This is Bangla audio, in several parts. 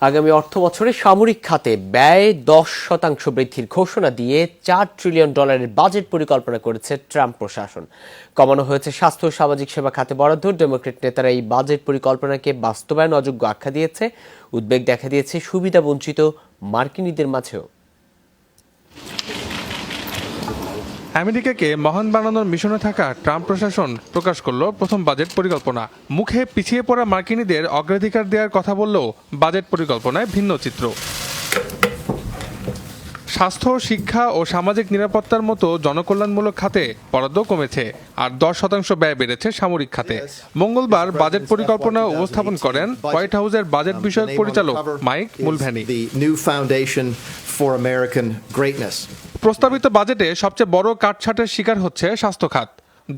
আগামী অর্থ বছরে সামরিক খাতে ব্যয় দশ শতাংশ বৃদ্ধির ঘোষণা দিয়ে চার ট্রিলিয়ন ডলারের বাজেট পরিকল্পনা করেছে ট্রাম্প প্রশাসন। কমানো হয়েছে স্বাস্থ্য ও সামাজিক সেবা খাতে বরাদ্দ। ডেমোক্রেট নেতারা এই বাজেট পরিকল্পনাকে বাস্তবায়ন অযোগ্য আখ্যা দিয়েছে। উদ্বেগ দেখা দিয়েছে সুবিধা বঞ্চিত মার্কিনীদের মাঝেও। আমেরিকাকে মহান বানানোর মিশনে থাকা ট্রাম্প প্রশাসন প্রকাশ করল প্রথম বাজেট পরিকল্পনা। মুখে পিছিয়ে পড়া মার্কিনীদের অগ্রাধিকার দেওয়ার কথা বললেও বাজেট পরিকল্পনায় ভিন্ন চিত্র। স্বাস্থ্য, শিক্ষা ও সামাজিক নিরাপত্তার মতো জনকল্যাণমূলক খাতে বরাদ্দ কমেছে আর দশ শতাংশ ব্যয় বেড়েছে সামরিক খাতে। মঙ্গলবার বাজেট পরিকল্পনা উপস্থাপন করেন হোয়াইট হাউসের বাজেট বিষয়ক পরিচালক মাইক মুলভ্যানি। প্রস্তাবিত বাজেটে সবচেয়ে বড় কাটছাটের শিকার হচ্ছে স্বাস্থ্য খাত।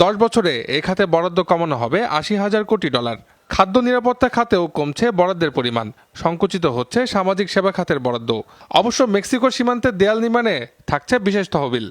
দশ বছরে এ খাতে বরাদ্দ কমানো হবে আশি হাজার কোটি ডলার। খাদ্য নিরাপত্তা খাতেও কমছে বরাদ্দের পরিমাণ। সংকুচিত হচ্ছে সামাজিক সেবা খাতের বরাদ্দ। অবশ্য মেক্সিকো সীমান্তে দেয়াল নির্মাণে থাকছে বিশেষ তহবিল।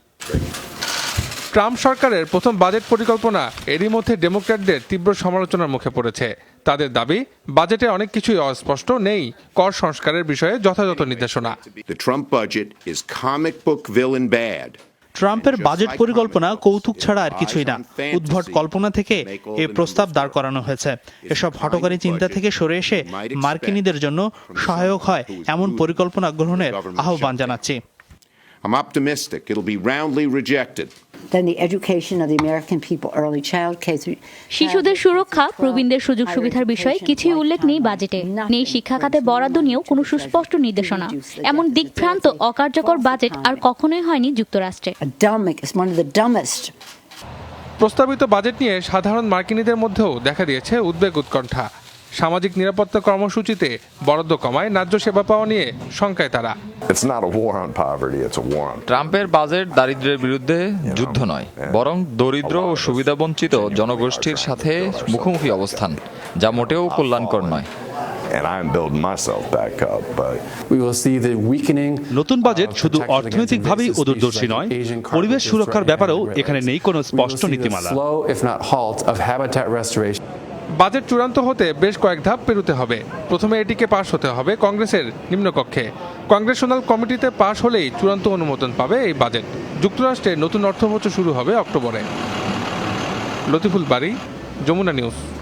ট্রাম্প সরকারের প্রথম বাজেট পরিকল্পনা এরই মধ্যে ডেমোক্র্যাটদের তীব্র সমালোচনার মুখে পড়েছে। তাদের দাবি বাজেটে অনেক কিছুই অস্পষ্ট নেই কর সংস্কারের বিষয়ে যথাযথ নির্দেশনা। The Trump budget is comic book villain bad. ট্রাম্পের বাজেট পরিকল্পনা কৌতুক ছাড়া আর কিছুই না। উদ্ভট কল্পনা থেকে এ প্রস্তাব দাঁড় করানো হয়েছে। এসব হটকারী চিন্তা থেকে সরে এসে মার্কিনীদের জন্য সহায়ক হয় এমন পরিকল্পনা গ্রহণের আহ্বান জানাচ্ছি। I'm optimistic. It'll be roundly rejected. Then the education of the American people, early child K শিশুদের সুরক্ষা প্রবীণদের সুযোগ সুবিধার বিষয়ে কিছুই উল্লেখ নেই বাজেটে নেই শিক্ষা খাতে বরাদ্দ নিয়েও কোনো সুস্পষ্ট নির্দেশনা। এমন দিকভ্রান্ত অকার্যকর বাজেট আর কখনোই হয়নি যুক্তরাষ্ট্রে। A dumb, it's one of the dumbest. প্রস্তাবিত বাজেট নিয়ে সাধারণ মার্কিনীদের মধ্যেও দেখা দিয়েছে উদ্বেগ উৎকণ্ঠা। সামাজিক নিরাপত্তা কর্মসূচিতে বরাদ্দ কমায় ন্যায্য সেবা পাওয়া নিয়ে শঙ্কায় তারা। ট্রাম্পের বাজেট দারিদ্র্যের বিরুদ্ধে যুদ্ধ নয় বরং দরিদ্র ও সুবিধাবঞ্চিত জনগোষ্ঠীর সাথে মুখোমুখি অবস্থান যা মোটেও কল্যাণকর নয়। নতুন বাজেট শুধু অর্থনৈতিকভাবেই অদূরদর্শী নয় পরিবেশ সুরক্ষার ব্যাপারেও এখানে নেই কোনো স্পষ্ট নীতিমালা। বাজেট চূড়ান্ত হতে বেশ কয়েক ধাপ পেরোতে হবে। প্রথমে এটিকে পাশ হতে হবে কংগ্রেসের নিম্নকক্ষে। কংগ্রেশনাল কমিটিতে পাশ হলেই চূড়ান্ত অনুমোদন পাবে এই বাজেট। যুক্তরাষ্ট্রে নতুন অর্থবছর শুরু হবে অক্টোবরে। লতিফুল বাড়ি যমুনা নিউজ।